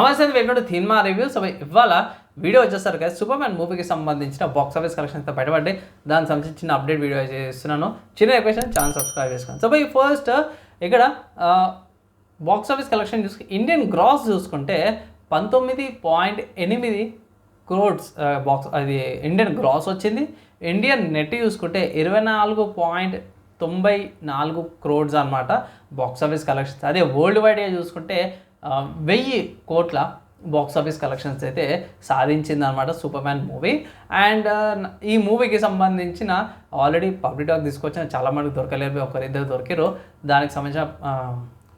నమస్తే welcome to cinema reviews ఇవాళ video వచ్చేసరికి కదా సూపర్ మ్యాన్ మూవీకి సంబంధించిన బాక్స్ ఆఫీస్ కలెక్షన్స్తో బయటపడి దానికి సంబంధించిన అప్డేట్ వీడియో చేస్తున్నాను. చిన్న రిక్వెస్ట్ ఛానల్ సబ్స్క్రైబ్ చేసుకోండి. సో ఈ ఫస్ట్ ఇక్కడ బాక్స్ ఆఫీస్ కలెక్షన్ చూసుకు ఇండియన్ గ్రాస్ చూసుకుంటే పంతొమ్మిది పాయింట్ ఎనిమిది క్రోడ్స్ బాక్స్ అది ఇండియన్ గ్రాస్ వచ్చింది. ఇండియన్ నెట్ చూసుకుంటే ఇరవై నాలుగు పాయింట్ తొంభై నాలుగు క్రోడ్స్ అనమాట బాక్స్ ఆఫీస్ కలెక్షన్స్ అదే వరల్డ్ వైడ్గా చూసుకుంటే వెయ్యి కోట్ల బాక్స్ ఆఫీస్ కలెక్షన్స్ అయితే సాధించింది అనమాట సూపర్ మ్యాన్ మూవీ అండ్ ఈ మూవీకి సంబంధించిన ఆల్రెడీ పబ్లిక్ టాక్ తీసుకొచ్చిన చాలా మందికి దొరకలేరు ఒకరిద్దరు దొరికారు దానికి సంబంధించిన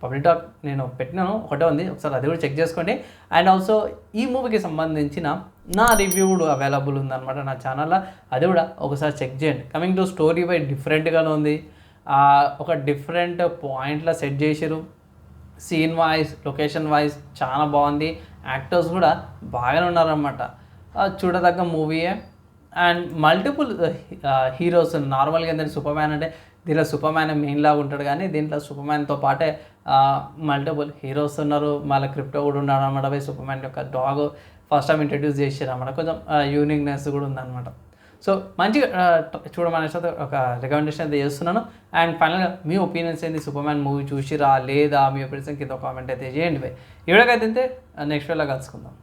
పబ్లిక్ టాక్ నేను పెట్టినాను ఒకటే ఉంది. ఒకసారి అది కూడా చెక్ చేసుకోండి. అండ్ ఆల్సో ఈ మూవీకి సంబంధించిన నా రివ్యూ కూడా అవైలబుల్ ఉందన్నమాట నా ఛానల్లో అది కూడా ఒకసారి చెక్ చేయండి. కమింగ్ టు స్టోరీ బై డిఫరెంట్గానే ఉంది. ఒక డిఫరెంట్ పాయింట్లో సెట్ చేసారు సీన్ వాయిస్ లొకేషన్ వాయిస్ చాలా బాగుంది. యాక్టర్స్ కూడా బాగానే ఉన్నారనమాట చూడదగ్గ మూవీయే అండ్ మల్టిపుల్ హీరోస్ నార్మల్గా ఏంటంటే సూపర్ మ్యాన్ అంటే దీంట్లో సూపర్ మ్యాన్ మెయిన్ లాగా ఉంటాడు కానీ దీంట్లో సూపర్ మ్యాన్తో పాటే మల్టిపుల్ హీరోస్ ఉన్నారు. మళ్ళీ క్రిప్టో కూడా ఉన్నాడు అనమాట సూపర్ మ్యాన్ యొక్క డాగ్ ఫస్ట్ టైం ఇంట్రడ్యూస్ చేశారు అనమాట కొంచెం uh, యూనిక్నెస్ కూడా ఉందన్నమాట. సో మంచిగా చూడమని ఒక రికమెండేషన్ అయితే చేస్తున్నాను. అండ్ ఫైనల్గా మీ ఒపీనియన్స్ ఏంది? సూపర్ మ్యాన్ మూవీ చూసిరా? లేదా? మీ ఒపీనియన్స్ కింద కామెంట్ అయితే చేయండి. బై ఈ అయితే నెక్స్ట్ వేలో కలుసుకుందాం.